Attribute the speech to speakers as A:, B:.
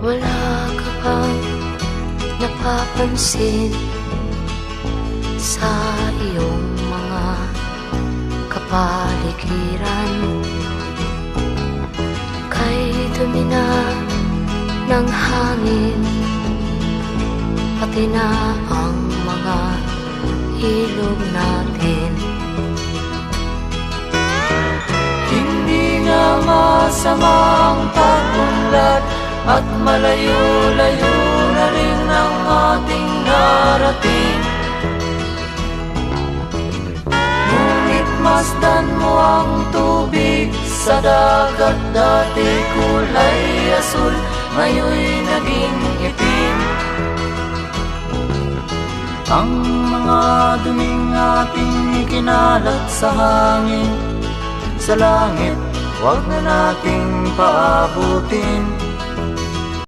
A: Wala ka bang napapansin sa iyong mga kapaligiran? Kay dumi na ng hangin Pati na ang mga ilog natin
B: Hindi nga masamang pagunlad At malayo-layo na rin ang ating narating. Ngunit masdan mo ang tubig sa dagat Dati kulay asul, ngayon'y naging itim. Ang mga duming ating ikinalat sa hangin sa langit Huwag na nating paabutin